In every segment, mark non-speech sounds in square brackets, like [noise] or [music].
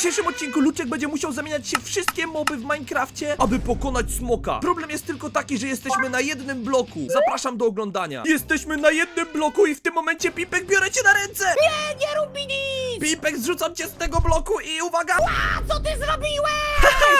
dzisiejszym odcinku Luczek będzie musiał zamieniać się wszystkie moby w Minecrafcie, aby pokonać smoka. Problem jest tylko taki, że jesteśmy na jednym bloku. Zapraszam do oglądania. Jesteśmy na jednym bloku i w tym momencie Pipek biorę cię na ręce! Nie, nie rób mi nic! Pipek, zrzucam cię z tego bloku i uwaga! A co ty zrobiłeś?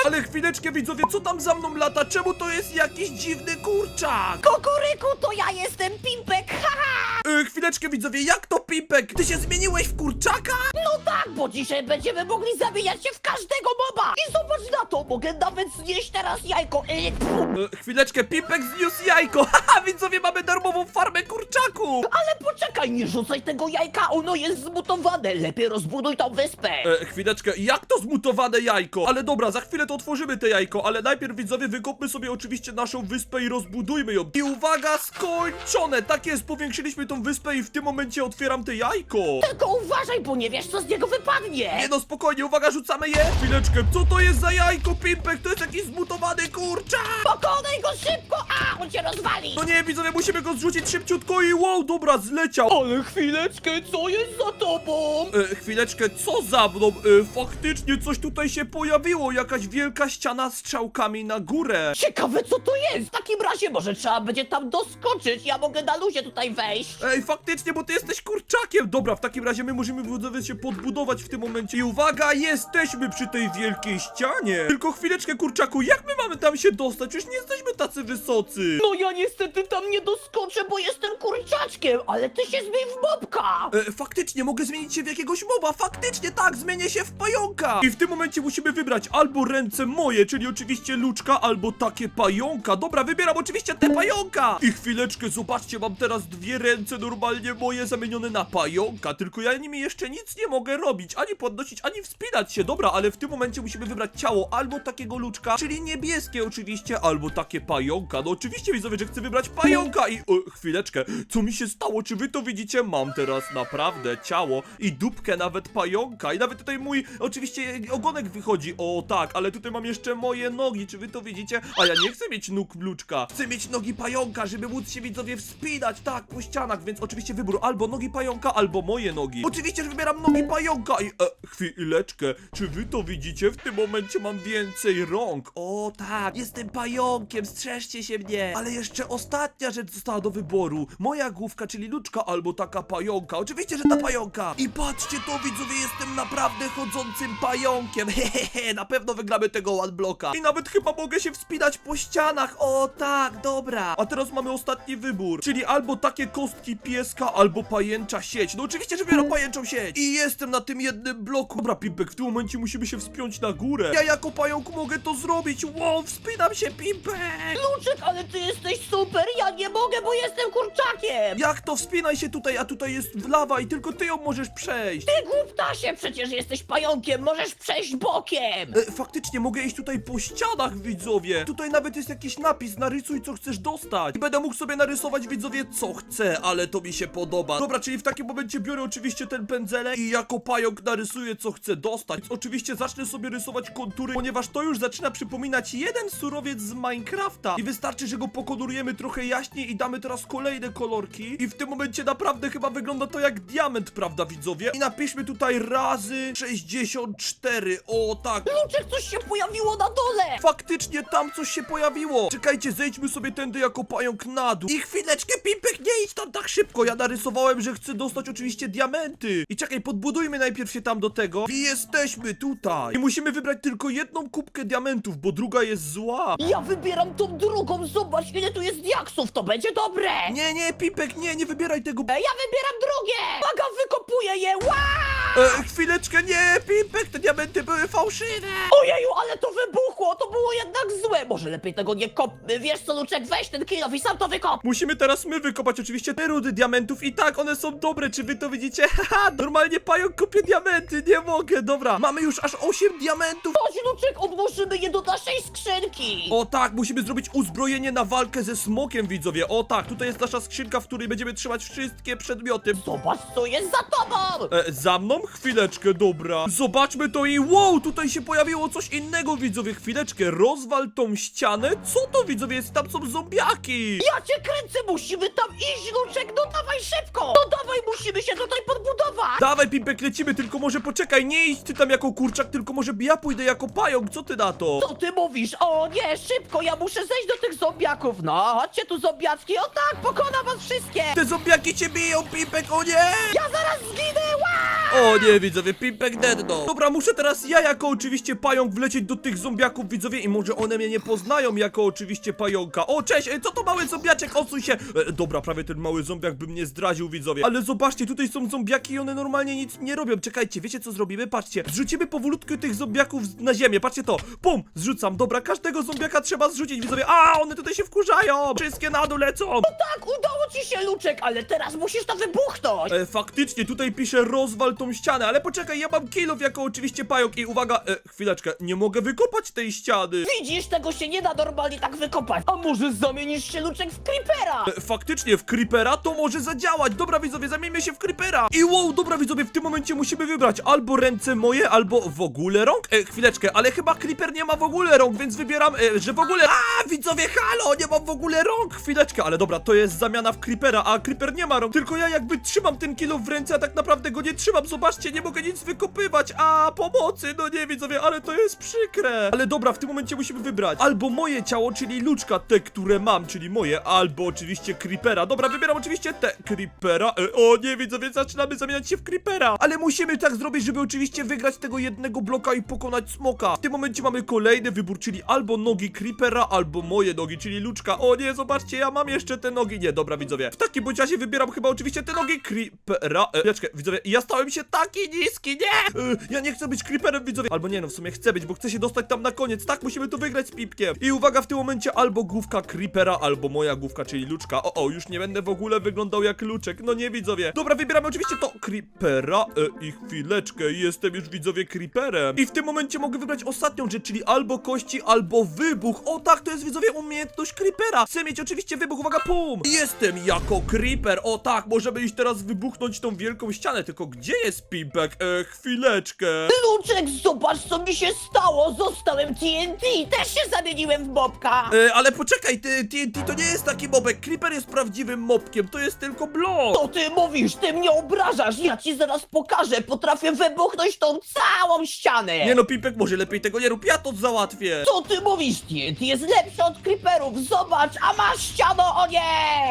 Ale chwileczkę widzowie, co tam za mną lata? Czemu to jest jakiś dziwny kurczak? Kukuryku, to ja jestem Pimpek, haha! Yy, chwileczkę widzowie, jak to Pipek? Ty się zmieniłeś w kurczaka? No tak, bo dzisiaj będziemy mogli zamieniać się w każdego moba! I zobacz na to, mogę nawet znieść teraz jajko! Pfu. Yy, chwileczkę, Pipek zniósł jajko! [laughs] Haha, widzowie, mamy darmową farmę kurczaków! Ale poczekaj, nie rzucaj tego jajka, ono jest zmutowane! Lepiej rozbuduj tą wyspę! E, chwileczkę, jak to zmutowane jajko? Ale dobra, za chwilę to otworzymy te jajko, ale najpierw widzowie wykopmy sobie oczywiście naszą wyspę i rozbudujmy ją. I uwaga, skończone! Tak jest, powiększyliśmy tą wyspę i w tym momencie otwieram te jajko. Tylko uważaj, bo nie wiesz, co z niego wypadnie! Nie no, spokojnie, uwaga, rzucamy je. Chwileczkę, co to jest za jajko, Pimpek? To jest jakiś zmutowany kurczak! Pokonaj go szybko! A, on cię rozwali! No nie, widzowie, musimy go zrzucić szybciutko i wow, dobra, zleciał. Ale chwileczkę, co jest za tobą? E, chwileczkę, co za mną? E, faktycznie coś tutaj się pojawiło, jakaś wielka ściana z strzałkami na górę. Ciekawe, co to jest! W takim razie może trzeba będzie tam doskoczyć, ja mogę na luzie tutaj wejść! Ej, faktycznie, bo ty jesteś kurczakiem! Dobra, w takim razie my musimy widzowie się podbudować w tym momencie. I uwaga, jesteśmy przy tej wielkiej ścianie! Tylko chwileczkę, kurczaku, jak my mamy tam się dostać? Już nie jesteśmy tacy wysocy! No ja niestety tam nie doskoczę, bo jestem kurczaczkiem, ale ty się zmień w bobka! E, faktycznie, mogę zmienić się w jakiegoś moba! Faktycznie, tak, zmienię się w pająka! I w tym momencie musimy wybrać albo ręce moje, czyli oczywiście luczka, albo takie pająka. Dobra, wybieram oczywiście te pająka! I chwileczkę, zobaczcie, mam teraz dwie ręce normalnie moje zamienione na pająka, tylko ja nimi jeszcze nic nie mogę robić, ani podnosić, ani wspinać się. Dobra, ale w tym momencie musimy wybrać ciało albo takiego luczka, czyli niebieskie oczywiście, albo takie pająka. No oczywiście widzowie, że chcę wybrać pająka i... O, chwileczkę, co mi się stało? Czy wy to widzicie? Mam teraz naprawdę ciało i dupkę nawet pająka i nawet tutaj mój, oczywiście ogonek wychodzi, o tak, ale tutaj mam jeszcze moje nogi, czy wy to widzicie? A ja nie chcę mieć nóg luczka, chcę mieć nogi pająka, żeby móc się widzowie wspinać, tak, po ścianach, więc oczywiście wybór albo nogi pająka, albo moje nogi. Oczywiście, że wybieram nogi pająka i... E, chwileczkę, czy wy to widzicie? W tym momencie mam więcej rąk. O tak, jestem pająkiem, strzeżcie się mnie. Ale jeszcze ostatnia rzecz została do wyboru. Moja główka, czyli luczka, albo taka pająka. Oczywiście, że ta pająka. I patrzcie to, widzowie, jestem naprawdę chodzącym pająkiem. [laughs] Hehehe, na pewno wygramy tego one blocka. I nawet chyba mogę się wspinać po ścianach. O tak, dobra. A teraz mamy ostatni wybór, czyli albo takie kostki pieska, albo pajęcza sieć. No oczywiście, że wybieram pajęczą sieć. I jestem na tym jednym bloku. Dobra, Pimpek, w tym momencie musimy się wspiąć na górę. Ja jako pająk mogę to zrobić. Wow, wspinam się, Pimpek. Luczek, ale ty jesteś super, ja nie mogę, bo jestem kurczakiem! Jak to? Wspinaj się tutaj, a tutaj jest lawa i tylko ty ją możesz przejść. Ty głuptasie, przecież jesteś pająkiem, możesz przejść bokiem! E, faktycznie mogę iść tutaj po ścianach, widzowie. Tutaj nawet jest jakiś napis, narysuj co chcesz dostać. I będę mógł sobie narysować, widzowie, co chcę, ale to mi się podoba. Dobra, czyli w takim momencie biorę oczywiście ten pędzelek i jako pająk narysuję, co chcę dostać. Więc oczywiście zacznę sobie rysować kontury, ponieważ to już zaczyna przypominać jeden surowiec z Minecrafta. I wystarczy, że go pokolorujemy trochę jaśniej i damy teraz kolejne kolorki. I w tym momencie naprawdę chyba wygląda to jak diament, prawda, widzowie? I napiszmy tutaj razy 64. O, tak. Luczek, coś się pojawiło na dole! Faktycznie tam coś się pojawiło! Czekajcie, zejdźmy sobie tędy jako pająk na dół. I chwileczkę, Pimpek, nie idź tam tak szybko! Ja narysowałem, że chcę dostać oczywiście diamenty. I czekaj, podbudujmy najpierw się tam do tego. I jesteśmy tutaj! I musimy wybrać tylko jedną kubkę diamentów, bo druga jest zła. Ja wybieram tą drugą, zobacz ile tu jest diaksów, to będzie dobre! Nie, nie, Pimpek, nie, nie wybieraj tego. Ja wybieram drugie! Uwaga, wykopuję je! Wow! E, chwileczkę, nie, Pimpek, te diamenty były fałszywe! Ojeju, ale to wybuchło! To było jednak złe! Może lepiej tego nie kopmy. Wiesz co, Luczek, weź ten kilof i sam to wykop! Musimy teraz my wykopać oczywiście te rudy diamentów i tak, one są dobre, czy wy to widzicie? [laughs] Haha, normalnie pająk kupie diamenty, nie mogę, dobra. Mamy już aż 8 diamentów. 8 sztuczek odłożymy je do naszej skrzynki. O tak, musimy zrobić uzbrojenie na walkę ze smokiem, widzowie. O tak, tutaj jest nasza skrzynka, w której będziemy trzymać wszystkie przedmioty. Zobacz, co jest za tobą. E, za mną? Chwileczkę, dobra. Zobaczmy to i wow, tutaj się pojawiło coś innego, widzowie. Chwileczkę, rozwal tą ścianę. Co to, widzowie, jest? Tam są zombiaki. Ja cię kręcę, musimy tam iść, Luczek, no dawaj szybko. No dawaj, musimy się tutaj podbudować. Dawaj, Pimpek, lecimy, tylko może poczekaj, nie idź ty tam jako kurczak, tylko może ja pójdę jako pająk, co ty na to? Co ty mówisz? O nie, szybko, ja muszę zejść do tych zombiaków! No, chodźcie tu zombiaczki, o tak, pokonam was wszystkie! Te zombiaki cię biją, Pimpek, o nie! Ja zaraz zginę! Ła! O nie, widzowie, Pimpek deadno. Dobra, muszę teraz ja jako oczywiście pająk wlecieć do tych zombiaków, widzowie, i może one mnie nie poznają jako oczywiście pająka. O, cześć, e, co to mały zombiaczek, odsuń się. E, dobra, prawie ten mały zombiak by mnie zdradził, widzowie. Ale zobaczcie, tutaj są zombiaki i one normalnie nic nie robią. Czekajcie, wiecie co zrobimy? Patrzcie, zrzucimy powolutku tych zombiaków z- na ziemię, patrzcie to. Pum, zrzucam, dobra, każdego zombiaka trzeba zrzucić, widzowie. A, one tutaj się wkurzają. Wszystkie na dół lecą. Tak, udało ci się, Luczek, ale teraz musisz to wybuchnąć! E, faktycznie, tutaj pisze rozwal tą ścianę, ale poczekaj, ja mam kilof jako oczywiście pająk i uwaga, e, chwileczkę, nie mogę wykopać tej ściany. Widzisz, tego się nie da normalnie tak wykopać! A może zamienisz się, Luczek, w creepera? E, faktycznie, w creepera to może zadziałać. Dobra widzowie, zamieńmy się w creepera. I wow, dobra widzowie, w tym momencie musimy wybrać albo ręce moje, albo w ogóle rąk. E, chwileczkę, ale chyba creeper nie ma w ogóle rąk, więc wybieram, e, że w ogóle... A, widzowie, halo, nie mam w ogóle rąk. Chwileczkę, ale dobra, to jest zamiana w creepera, a creeper nie ma rąk. Tylko ja jakby trzymam ten kilo w ręce, a tak naprawdę go nie trzymam. Zobaczcie, nie mogę nic wykopywać. A, pomocy, no nie widzowie, ale to jest przykre. Ale dobra, w tym momencie musimy wybrać albo moje ciało, czyli luczka, te, które mam, czyli moje, albo oczywiście creepera. Dobra, wybieram oczywiście te creepera. E, o nie, widzowie, zaczynamy zamieniać się w creepera. Ale musimy tak zrobić, żeby oczywiście wygrać tego jednego bloka i pokonać smoka. W tym momencie mamy kolejny wybór, czyli albo nogi creepera, albo moje nogi, czyli luczka. O nie, zobaczcie, ja mam jeszcze te nogi. Nie, dobra, widzowie. W takim bądź razie wybieram chyba oczywiście te nogi creepera. E, chwileczkę, widzowie, ja stałem się taki niski, nie! E, ja nie chcę być creeperem, widzowie. Albo nie, no w sumie chcę być, bo chcę się dostać tam na koniec. Tak, musimy to wygrać z Pipkiem. I uwaga, w tym momencie albo główka creepera, albo moja główka, czyli luczka. O, o, już nie będę w ogóle wyglądał jak luczek. No nie, widzowie. Dobra, wybieramy oczywiście to creepera. E, I chwileczkę, jestem już widzowie creeperem. I w tym momencie mogę wybrać ostatnią rzecz, czyli albo kości, albo wybuch. O tak, to jest widzowie umiejętność creepera. Chcę mieć oczywiście wybuch, uwaga, pum! Jestem jako creeper. O tak, możemy iść teraz wybuchnąć tą wielką ścianę. Tylko gdzie jest Pimpek? E, chwileczkę. Luczek, zobacz, co mi się stało! Zostałem TNT! Też się zamieniłem w bobka! E, ale poczekaj, ty, TNT to nie jest taki mobek. Creeper jest prawdziwym mobkiem, to jest tylko blok. Co ty mówisz? Ty mnie obrażasz! Ja ci zaraz pokażę! Potrafię wybuchnąć tą całą ścianę! Nie no, Pimpek, może lepiej tego nie rób, ja to załatwię. Co ty mówisz? TNT jest lepszy od creeperów! Zobacz, a masz ściano, o nie!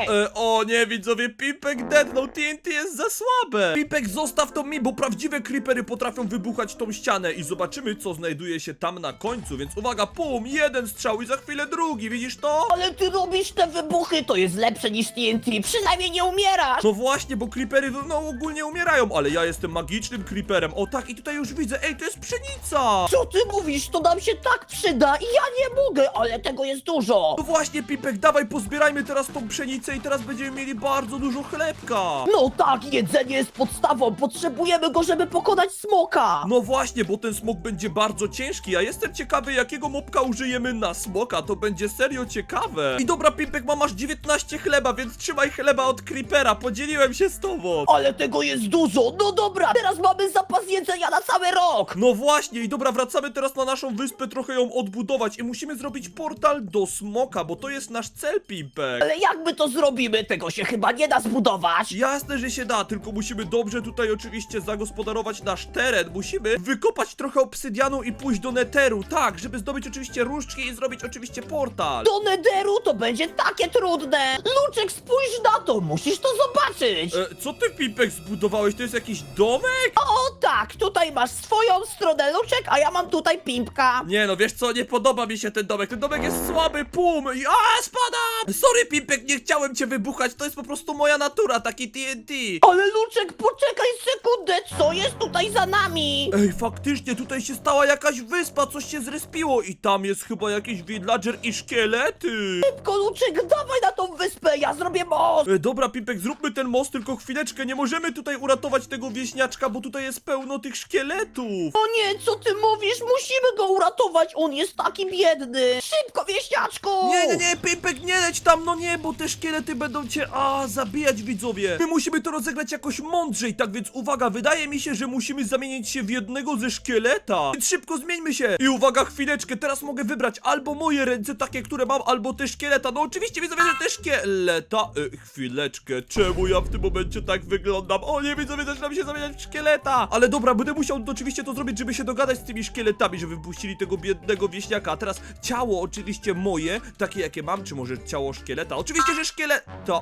E, o nie, widzowie, Pimpek deadnął, TNT jest za słabe. Pimpek, zostaw to mi, bo prawdziwe creepery potrafią wybuchać tą ścianę i zobaczymy, co znajduje się tam na końcu, więc uwaga, pum, jeden strzał i za chwilę drugi, widzisz to? Ale ty robisz te wybuchy, to jest lepsze niż TNT! Przynajmniej nie umierasz! No właśnie, bo creepery no ogólnie umierają, ale ja jestem magicznym creeperem. O tak, i tutaj już widzę, ej, to jest pszenica. Co ty mówisz? To nam się tak przyda i ja nie mogę, ale tego jest dużo! No właśnie, Pipek, dawaj pozbierajmy teraz tą pszenicę i teraz będziemy mieli bardzo dużo chlebka. No tak, jedzenie jest podstawą, potrzebujemy go, żeby pokonać smoka! No właśnie, bo ten smok będzie bardzo ciężki, a jestem ciekawy, jakiego mopka użyjemy na smoka, to będzie serio ciekawe. I dobra, Pipek, mam aż 19 chleba, więc trzymaj chleba od Creepera, podzieliłem się z tobą. Ale tego jest dużo! No dobra, teraz mamy zapas jedzenia na cały rok! No właśnie, i dobra, wracamy teraz na naszą wyspę, trochę ją odbudować i musimy zrobić portal do smoka, bo to jest nasz cel, Pipek. Ale jak my to zrobimy? Tego się chyba nie da zbudować! Jasne, że się da, tylko musimy dobrze tutaj oczywiście zagospodarować nasz teren. Musimy wykopać trochę obsydianu i pójść do neteru, tak, żeby zdobyć oczywiście różdżki i zrobić oczywiście portal. Do Nederu to będzie takie trudne! Luczek, spójrz na to! Musisz to zobaczyć! E, co ty, Pipek, zbudowałeś? To jest jakiś domek? O tak, tutaj masz swoją stronę Luczek, a ja mam tutaj Pimpka! Nie no, wiesz co, nie podoba mi się ten domek. Ten domek jest słaby, pum! I a, spadam! Sorry, Pipek, nie chciałem cię wybuchać, to jest po prostu moja natura, taki TNT. Ale Luczek, poczekaj sekundę, co jest tutaj za nami? Ej, faktycznie, tutaj się stała jakaś wyspa, coś się zrespiło i tam jest chyba jakiś villager i szkielety. Szybko, Luczek, dawaj na tą wyspę, ja zrobię most! E, dobra, Pipek, zróbmy ten most, tylko chwileczkę, nie możemy tutaj uratować tego wieśniaczka, bo tutaj jest pełno tych szkieletów. O nie, co ty mówisz? musimy go uratować, on jest taki biedny. Szybko, wieśniaczku! Nie, nie, nie, Pimpek, nie leć tam, no nie, bo te szkielety będą cię, a, zabijać widzowie. My musimy to rozegrać jakoś mądrzej, tak więc uwaga, wydaje mi się, że musimy zamienić się w jednego ze szkieleta. Więc szybko zmieńmy się. I uwaga, chwileczkę, teraz mogę wybrać albo moje ręce, takie, które mam, albo te szkieleta. No oczywiście widzowie, że te szkieleta. E, chwileczkę, czemu ja w tym momencie tak wyglądam? O nie, widzowie, zaczynam się zamieniać w szkieleta. Ale dobra, będę musiał oczywiście to zrobić, żeby się dogadać z tymi szkieletami, żeby wypuścili tego biednego wieśniaka. A teraz ciało oczywiście moje, takie jakie mam, czy może ciało szkieleta? Oczywiście, że szkieleta. E,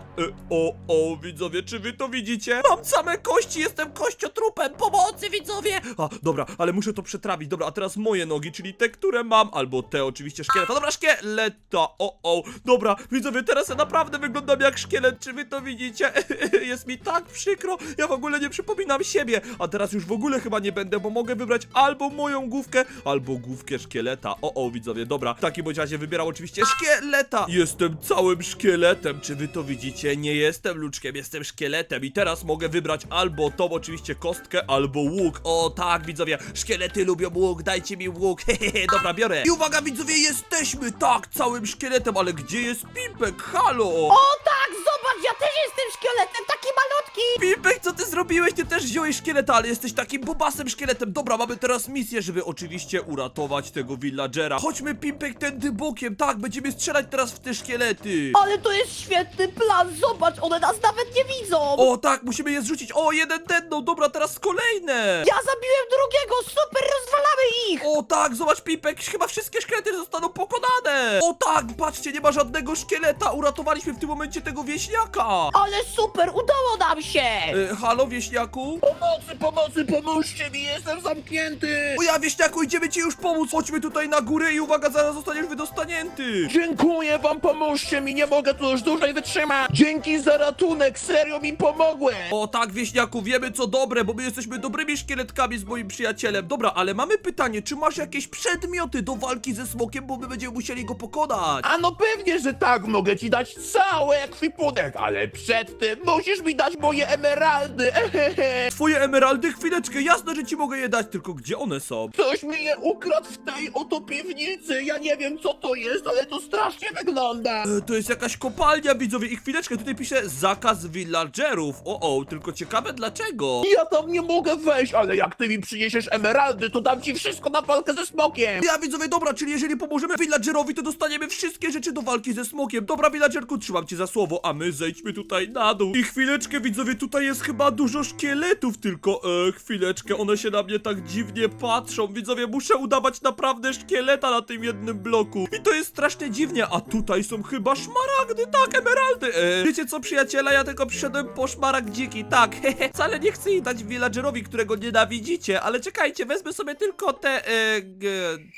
o, o, widzowie, czy wy to widzicie? Mam same kości, jestem kościotrupem, pomocy, widzowie! A, dobra, ale muszę to przetrawić. Dobra, a teraz moje nogi, czyli te, które mam, albo te oczywiście szkieleta. Dobra, szkieleta, o, o. Dobra, widzowie, teraz ja naprawdę wyglądam jak szkielet, czy wy to widzicie? [laughs] Jest mi tak przykro, ja w ogóle nie przypominam siebie. A teraz już w ogóle chyba nie będę, bo mogę wybrać albo moją główkę, albo główkę szkieleta. O, o, widzowie, dobra. W takim bądź razie wybieram oczywiście szkieleta. Jestem całym szkieletem, czy wy to widzicie? Nie jestem luczkiem, jestem szkieletem i teraz mogę wybrać albo tą oczywiście kostkę, albo łuk. O, tak, widzowie, szkielety lubią łuk, dajcie mi łuk. [laughs] Hehehe, dobra, biorę. I uwaga, widzowie, jesteśmy, tak, całym szkieletem, ale gdzie jest Pimpek? Halo! O tak, zobacz, ja też jestem szkieletem, taki malutki! Pimpek, co ty zrobiłeś? Ty też wziąłeś szkieleta, ale jesteś takim bobasem szkieletem. Dobra, mamy teraz misję, żeby oczywiście uratować tego villagera. Chodźmy, Pimpek, tędy bokiem. Tak, będziemy strzelać teraz w te szkielety. Ale to jest świetny plan, zobacz, one nas nawet nie widzą! O, tak, musimy je zrzucić. O, jeden ten, no dobra, teraz kolejne. Ja zabiłem drugiego, super, rozwalamy ich! O tak, zobacz Pipek, chyba wszystkie szkielety zostaną pokonane! O tak, patrzcie, nie ma żadnego szkieleta, uratowaliśmy w tym momencie tego wieśniaka! Ale super, udało nam się! E, halo, wieśniaku? Pomocy, pomocy, pomóżcie mi, jestem zamknięty! O ja, wieśniaku, idziemy ci już pomóc, chodźmy tutaj na górę i uwaga, zaraz zostaniesz wydostanięty! Dziękuję wam, pomóżcie mi, nie mogę tu już dłużej wytrzymać! Dzięki za ratunek, serio mi pomogłeś! O tak, wieśniaku, wiemy co dobre, bo my jesteśmy dobrymi szkieletkami z moim przyjacielem. Dobra, ale mamy pytanie, czy masz jakieś przedmioty do walki ze smokiem, bo my będziemy musieli go pokonać? A no pewnie, że tak, mogę ci dać cały ekwipunek, ale przed tym musisz mi dać moje emeraldy, ehehe! [laughs] Twoje emeraldy, chwileczkę, jasne, że ci mogę je dać, tylko gdzie one są? Ktoś mi je ukradł w tej oto piwnicy, ja nie wiem co to jest, ale to strasznie wygląda! E, To jest jakaś kopalnia, widzowie, i chwileczkę, tutaj pisze zakaz villagerów. O, o, tylko ciekawe dlaczego. Ja tam nie mogę wejść, ale jak ty mi przyniesiesz emeraldy, to dam ci wszystko na walkę ze smokiem! Ja widzowie, dobra, czyli jeżeli pomożemy villagerowi, to dostaniemy wszystkie rzeczy do walki ze smokiem. Dobra, villagerku, trzymam cię za słowo, a my zejdźmy tutaj na dół. I chwileczkę, widzowie, tutaj jest chyba dużo szkieletów, tylko e, chwileczkę, one się na mnie tak dziwnie patrzą. Widzowie, muszę udawać naprawdę szkieleta na tym jednym bloku. I to jest strasznie dziwnie, a tutaj są chyba szmaragdy, tak, emeraldy. E, wiecie co, przyjaciela, ja tylko przyszedłem po szmaragdziki, tak, [laughs] hehe, wcale nie chcę jej dać villagerowi, którego nienawidzicie, ale czekajcie, wezmę sobie tylko te, e, g,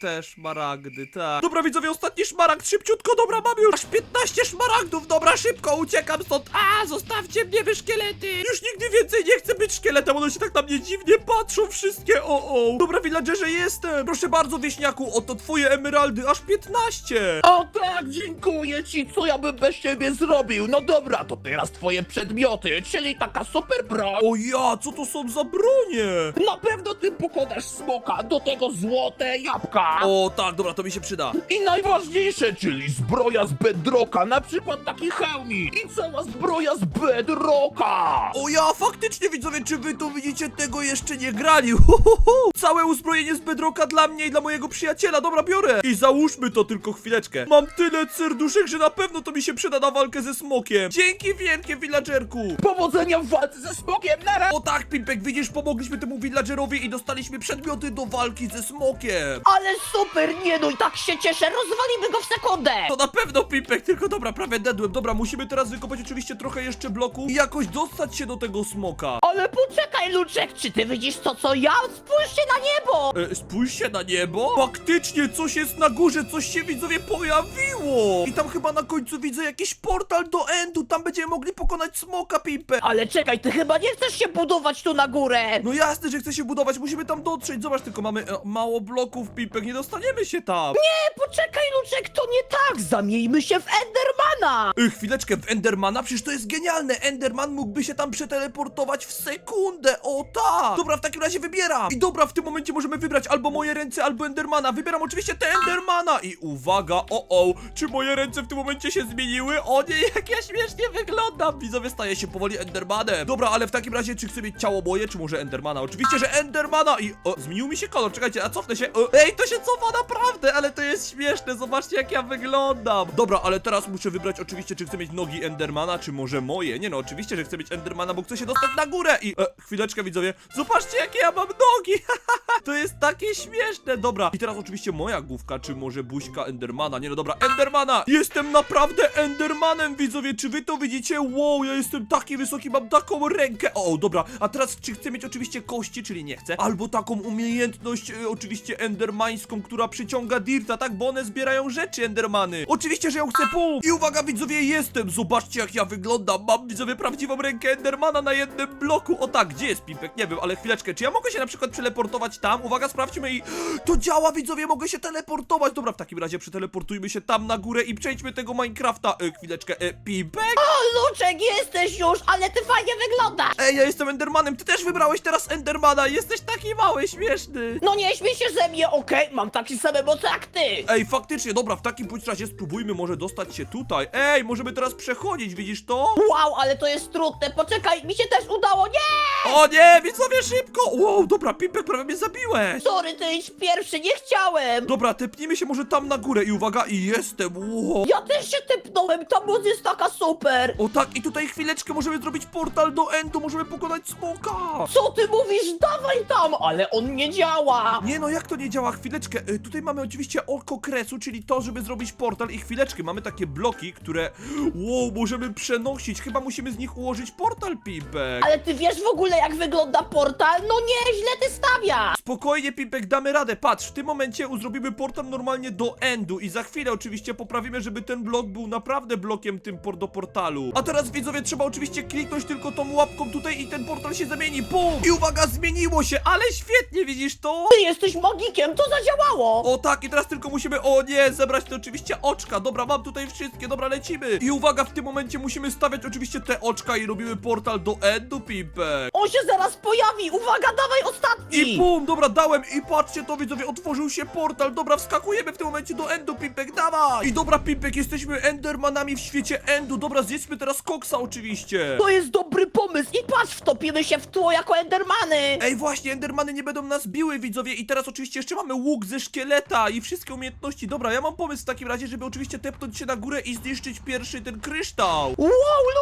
te szmaragdy, tak. Dobra, widzowie, ostatni szmaragd, szybciutko, dobra, mam już aż 15 szmaragdów, dobra, szybko, uciekam stąd, a, zostawcie mnie, wy szkielety. Już nigdy więcej nie chcę być szkieletem, one się tak na mnie dziwnie patrzą wszystkie, o, o. Dobra, villagerze, jestem, proszę bardzo, wieśniaku, oto twoje emeraldy, aż 15. O tak, dziękuję ci, co ja bym bez ciebie zrobił? No dobra, to teraz twoje przedmioty, czyli taka super broń. O ja, co to są za bronie? Na pewno ty pokonasz smoka, do tego złote jabłka. O, tak, dobra, to mi się przyda. I najważniejsze, czyli zbroja z bedrocka, na przykład taki hełmik. I cała zbroja z bedrocka. O ja, faktycznie widzowie, czy wy to widzicie, tego jeszcze nie grali. [laughs] Całe uzbrojenie z bedroka dla mnie i dla mojego przyjaciela, dobra, biorę. I załóżmy to tylko chwileczkę. Mam tyle serduszek, że na pewno to mi się przyda na walkę ze smokiem. Dzięki wielkie, villagerku. Powodzenia w walce ze smokiem, nara! O tak, Pimpek, widzisz, pomogliśmy temu villagerowi i dostaliśmy przedmioty do walki ze smokiem. Ale super, nie no i tak się cieszę, rozwalimy go w sekundę! To na pewno Pimpek, tylko dobra, prawie dedłem. Dobra, musimy teraz wykopać oczywiście trochę jeszcze bloku i jakoś dostać się do tego smoka. Ale poczekaj, Luczek, czy ty widzisz to, co ja? Spójrzcie na niebo! E, spójrzcie na niebo. Faktycznie coś jest na górze, coś się widzowie pojawiło. I tam chyba na końcu widzę jakiś portal do Endu, tam będziemy mogli pokonać smoka, Pimpek. Ale czekaj, ty chyba nie chcesz się budować tu na górę! No jasne, że chce się budować, musimy tam dotrzeć. Zobacz, tylko mamy e, mało bloków, Pipek, nie dostaniemy się tam. Nie, poczekaj, Luczek, to nie tak! Zamieńmy się w Endermana! Y, chwileczkę, w Endermana? Przecież to jest genialne! Enderman mógłby się tam przeteleportować w sekundę! O tak! Dobra, w takim razie wybieram! I dobra, w tym momencie możemy wybrać albo moje ręce, albo Endermana. Wybieram oczywiście te Endermana! I uwaga, o o! Czy moje ręce w tym momencie się zmieniły? O nie, [laughs] jak ja śmiesznie wyglądam! Widzowie, staję się powoli Endermanem. Dobra, ale w takim razie, czy chcę mieć ciało moje, czy może Endermana? Oczywiście, że Endermana! I o, zmienił mi się kolor, czekajcie, a cofnę się. O, ej, to się cofa naprawdę, ale to jest śmieszne, zobaczcie jak ja wyglądam. Dobra, ale teraz muszę wybrać oczywiście, czy chcę mieć nogi Endermana, czy może moje. Nie no, oczywiście, że chcę mieć Endermana, bo chcę się dostać na górę. I e, chwileczkę, widzowie, zobaczcie jakie ja mam nogi. [laughs] to jest takie śmieszne. Dobra, i teraz oczywiście moja główka, czy może buźka Endermana. Nie no, dobra, Endermana. Jestem naprawdę Endermanem, widzowie, czy wy to widzicie? Wow, ja jestem taki wysoki, mam taką rękę. O, dobra, a teraz czy chcę mieć oczywiście kości, czyli nie chcę, albo taką umiejętność, e, oczywiście endermańską, która przyciąga Dirta, tak, bo one zbierają rzeczy Endermany. Oczywiście, że ją chcę pół. I uwaga, widzowie, jestem. Zobaczcie, jak ja wyglądam. Mam, widzowie, prawdziwą rękę Endermana na jednym bloku. O tak, gdzie jest Pipek? Nie wiem, ale chwileczkę, czy ja mogę się na przykład przeleportować tam? Uwaga, sprawdźmy i... To działa, widzowie, mogę się teleportować. Dobra, w takim razie przeteleportujmy się tam na górę i przejdźmy tego Minecrafta. E, chwileczkę, e, Pipek? O, Luczek, jesteś już, ale ty fajnie wyglądasz! Ej, ja jestem Endermanem, ty też wybrałeś teraz Endermana, jesteś taki mały, śmieszny. No nie śmiej się ze mnie, okej? Mam takie same moce jak ty! Ej, faktycznie, dobra, w takim bądź razie spróbujmy może dostać się tutaj. Ej, możemy teraz przechodzić, widzisz to? Wow, ale to jest trudne, poczekaj, mi się też udało, nie! O nie, widzowie, szybko! Wow, dobra, Pipek, prawie mnie zabiłeś. Sorry, ty idź pierwszy, nie chciałem! Dobra, tepnijmy się może tam na górę i uwaga, i jestem, wow. Ja też się typnąłem, ta moc jest taka super! O tak, i tutaj chwileczkę możemy zrobić portal do Endu, możemy pokonać smoka. Co ty mówisz? Dawaj tam! Ale on nie działa! Nie no, jak to nie działa? Chwileczkę. Y, tutaj mamy oczywiście oko kresu, czyli to, żeby zrobić portal i chwileczkę. Mamy takie bloki, które... Wow, możemy przenosić. Chyba musimy z nich ułożyć portal, Pipek. Ale ty wiesz w ogóle jak wygląda portal? No nie, źle ty stawiasz! Spokojnie, Pipek, damy radę. Patrz, w tym momencie zrobimy portal normalnie do endu i za chwilę oczywiście poprawimy, żeby ten blok był naprawdę blokiem tym por do portalu. A teraz, widzowie, trzeba oczywiście kliknąć tylko tą łapką tutaj i ten portal się zamieni. Bum! I uwaga, zmieniło się, ale świetnie, widzisz to? Ty jesteś magikiem, to zadziałało! O tak, i teraz tylko musimy, o nie, zebrać te oczywiście oczka. Dobra, mam tutaj wszystkie, dobra, lecimy. I uwaga, w tym momencie musimy stawiać oczywiście te oczka i robimy portal do endu, Pipek. On się zaraz pojawi! Uwaga, dawaj ostatni! I bum, dobra, dałem i patrzcie to widzowie, otworzył się portal, dobra, wskakujemy w tym momencie do Endu, Pipek, dawaj! I dobra, Pipek, jesteśmy Endermanami w świecie Endu, dobra, zjedzmy teraz koksa oczywiście! To jest dobry pomysł i patrz, wtopimy się w tło jako Endermany! Ej, właśnie, Endermany nie będą nas biły, widzowie, i teraz oczywiście jeszcze mamy łuk ze szkieleta i wszystkie umiejętności. Dobra, ja mam pomysł w takim razie, żeby oczywiście tepnąć się na górę i zniszczyć pierwszy ten kryształ. Wow,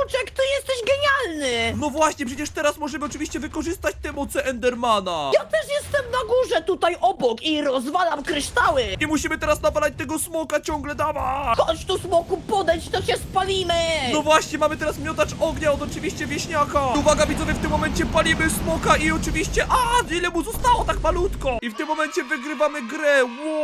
Luczek, ty jesteś genialny! No właśnie, przecież teraz możemy oczywiście wykorzystać te moce Endermana. Ja też jestem na górze tutaj obok i rozwalam kryształy! I musimy teraz nawalać tego smoka ciągle, dawaj! Chodź tu smoku, podejdź, to się spalimy! No właśnie, mamy teraz miotacz ognia od oczywiście wieśniaka. Uwaga widzowie, w tym momencie palimy smoka i oczywiście... A, ile mu zostało tak malutko? I w tym momencie wygrywamy grę, wow.